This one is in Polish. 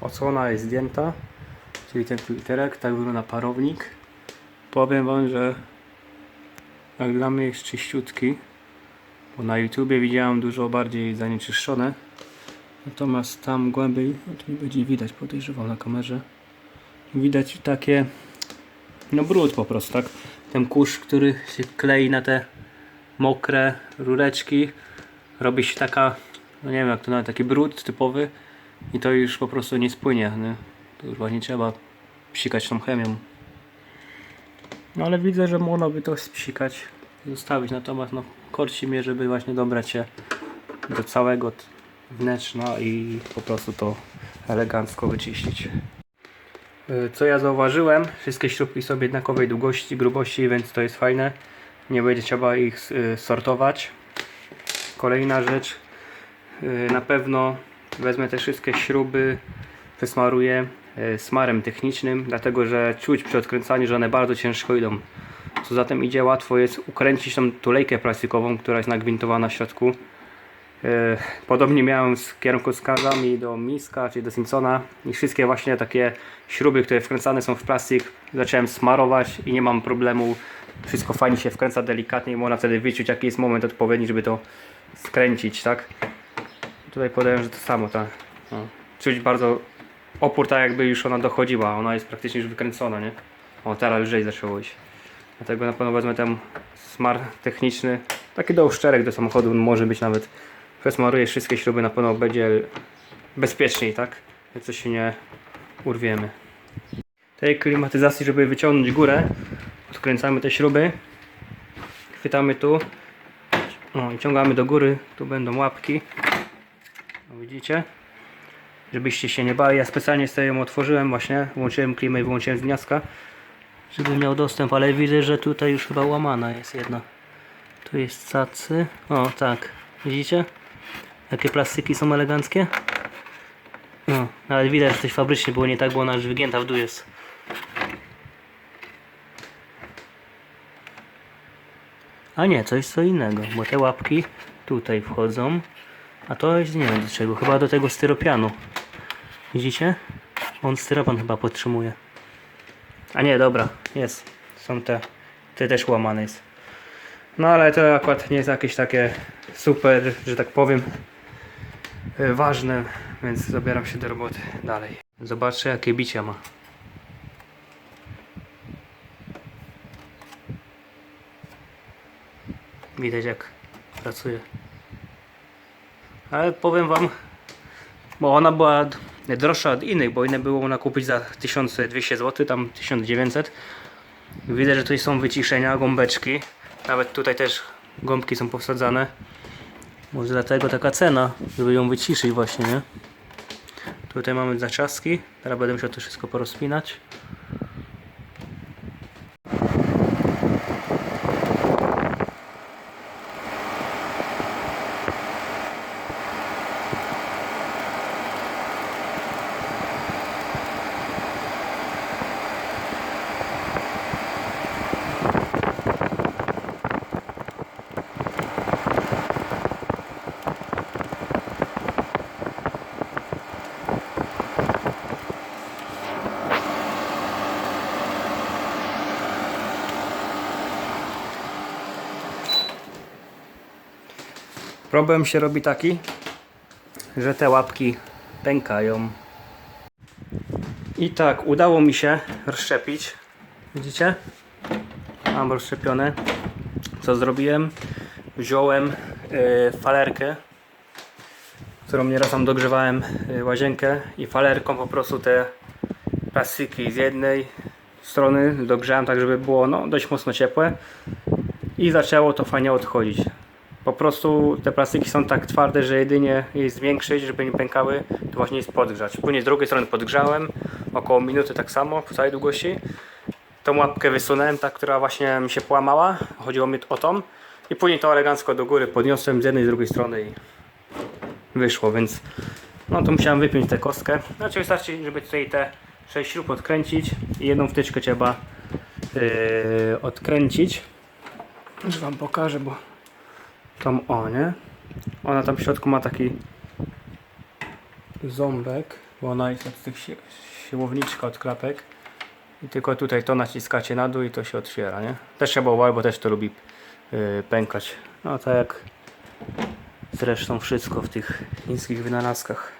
Odsłona jest zdjęta, czyli ten filterek, tak wygląda parownik. Powiem Wam, że jak dla mnie jest czyściutki, bo na YouTubie widziałem dużo bardziej zanieczyszczone. Natomiast tam głębiej, no to nie będzie widać, podejrzewam na kamerze. Widać takie, no brud po prostu, tak? Ten kurz, który się klei na te mokre rureczki, robi się taka, no nie wiem jak to nawet, taki brud typowy i to już po prostu nie spłynie, nie? To już właśnie trzeba psikać tą chemią. No ale widzę, że można by to spsikać zostawić, natomiast no korci mnie, żeby właśnie dobrać się do całego wnętrza i po prostu to elegancko wyczyścić. Y, Co ja zauważyłem, wszystkie śrubki są jednakowej długości, grubości, więc to jest fajne. Nie będzie trzeba ich y, sortować. Kolejna rzecz, y, na pewno wezmę te wszystkie śruby, wysmaruję y, smarem technicznym, dlatego że czuć przy odkręcaniu, że one bardzo ciężko idą. Co za tym idzie, łatwo jest ukręcić tą tulejkę plastikową, która jest nagwintowana w środku. E, Podobnie miałem z kierunkowskazami do Miska, czyli do Simpsona i wszystkie właśnie takie śruby, które wkręcane są w plastik zacząłem smarować i nie mam problemu. Wszystko fajnie się wkręca delikatnie i można wtedy wyczuć jaki jest moment odpowiedni, żeby to skręcić, tak? Tutaj podaję, że to samo, tak. No. Czuć bardzo opór tak jakby już ona dochodziła, ona jest praktycznie już wykręcona, nie? O, teraz lżej zaczęło iść. Dlatego na pewno wezmę ten smar techniczny, taki do uszczerek do samochodu może być nawet. Przesmaruję wszystkie śruby, na pewno będzie bezpieczniej, tak? Coś się nie urwiemy. Tej klimatyzacji, żeby wyciągnąć górę, odkręcamy te śruby, chwytamy tu no, i ciągamy do góry, tu będą łapki. Widzicie? Żebyście się nie bali, ja specjalnie sobie ją otworzyłem właśnie, włączyłem klimę i wyłączyłem z gniazdka, żeby miał dostęp, ale widzę, że tutaj już chyba łamana jest jedna. Tu jest cacy. O, tak. Widzicie? Jakie plastiki są eleganckie? No, nawet widać, że coś fabrycznie było nie tak, bo ona już wygięta w dół jest. A nie, coś co innego, bo te łapki tutaj wchodzą, a to jest nie wiem do czego, chyba do tego styropianu. Widzicie? On styropan chyba podtrzymuje. A nie, dobra, jest. Są te, te też łamane jest. No ale to akurat nie jest jakieś takie super, że tak powiem, e, ważne, więc zabieram się do roboty dalej. Zobaczcie jakie bicia ma. Widać jak pracuje. Ale powiem wam, bo ona była droższa od innych, bo inne było można kupić za 1200 zł, tam 1900. Widzę, że tutaj są wyciszenia, gąbeczki. Nawet tutaj też gąbki są powsadzane. Może dlatego taka cena, żeby ją wyciszyć właśnie, nie? Tutaj mamy zaczaski. Teraz będę musiał to wszystko porozpinać. Problem się robi taki, że te łapki pękają. I tak, udało mi się rozszczepić. Widzicie? Mam rozszczepione. Co zrobiłem? Wziąłem y, falerkę, którą nieraz tam dogrzewałem y, łazienkę i falerką po prostu te plastiki z jednej strony dogrzałem tak, żeby było no, dość mocno ciepłe i zaczęło to fajnie odchodzić. Po prostu te plastiki są tak twarde, że jedynie je zwiększyć, żeby nie pękały, to właśnie jest podgrzać. Później z drugiej strony podgrzałem, około minuty tak samo, w całej długości. Tą łapkę wysunąłem, ta, która właśnie mi się połamała, chodziło mi o tą. I później to elegancko do góry podniosłem z jednej i z drugiej strony i wyszło, więc no to musiałem wypiąć tę kostkę. Znaczy wystarczy, żeby tutaj te 6 śrub odkręcić i jedną wtyczkę trzeba yy, odkręcić. Już wam pokażę, bo tą o, nie? Ona tam w środku ma taki ząbek. Bo ona jest od tych si- siłowniczka od klapek. I tylko tutaj to naciskacie na dół i to się otwiera, nie? Też trzeba uważać, bo też to lubi yy, pękać. No tak jak zresztą wszystko w tych chińskich wynalazkach.